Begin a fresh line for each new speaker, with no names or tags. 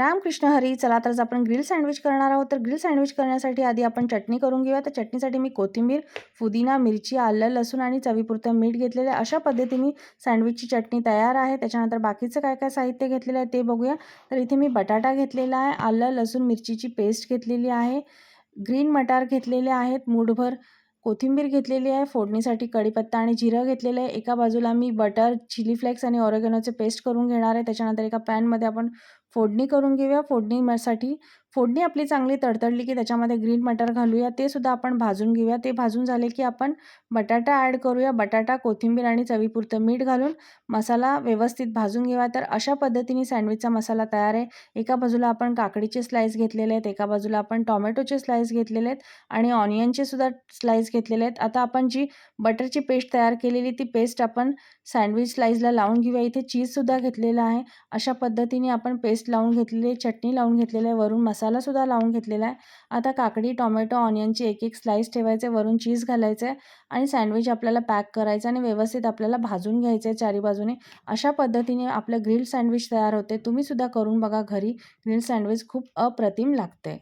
रामकृष्ण हरी चला तर आज आपण ग्रिल सँडविच करणार आहोत. तर ग्रिल सँडविच करण्यासाठी आधी आपण चटणी करून घेऊया. तर चटणीसाठी मी कोथिंबीर पुदिना मिरची आलं लसूण आणि चवीपुरतं मीठ घेतलेलं आहे. अशा पद्धतीने सँडविचची चटणी तयार आहे. त्याच्यानंतर बाकीचं काय काय साहित्य घेतलेलं आहे ते बघूया. तर इथे मी बटाटा घेतलेला आहे आलं लसूण मिरचीची पेस्ट घेतलेली आहे ग्रीन मटार घेतलेले आहेत मूठभर कोथिंबीर घेतलेली आहे फोडणीसाठी कढीपत्ता आणि जिरं घेतलेलं आहे. एका बाजूला मी बटर चिली फ्लेक्स आणि ऑरेगॅनोचे पेस्ट करून घेणार आहे. त्याच्यानंतर एका पॅनमध्ये आपण फोडणी करून घेऊया फोडणीसाठी फोडणी आपली चांगली तडतडली की त्याच्यामध्ये ग्रीन मटर घालूया ते सुद्धा आपण भाजून घेऊया. ते भाजून झाले की आपण बटाटा ॲड करूया. बटाटा कोथिंबीर आणि चवीपुरतं मीठ घालून मसाला व्यवस्थित भाजून घेऊया. तर अशा पद्धतीने सँडविचचा मसाला तयार आहे. एका बाजूला आपण काकडीचे स्लाईस घेतलेले आहेत एका बाजूला आपण टॉमॅटोचे स्लाईस घेतलेले आहेत आणि ऑनियनचे सुद्धा स्लाईस घेतलेले आहेत. आता आपण जी बटरची पेस्ट तयार केलेली ती पेस्ट आपण सँडविच स्लाईसला लावून घेऊया. इथे चीजसुद्धा घेतलेलं आहे. अशा पद्धतीने आपण पेस्ट लावून घेतलेली चटणी लावून घेतलेली आहे वरून मसालासुद्धा लावून घेतलेला आहे. आता काकडी टोमॅटो ऑनियनची एक एक स्लाईस ठेवायचे वरून चीज घालायचं आहे आणि सँडविच आपल्याला पॅक करायचं आणि व्यवस्थित आपल्याला भाजून घ्यायचं आहे चारी बाजूने. अशा पद्धतीने आपलं ग्रिल सँडविच तयार होते. तुम्हीसुद्धा करून बघा घरी ग्रिल सँडविच खूप अप्रतिम लागते.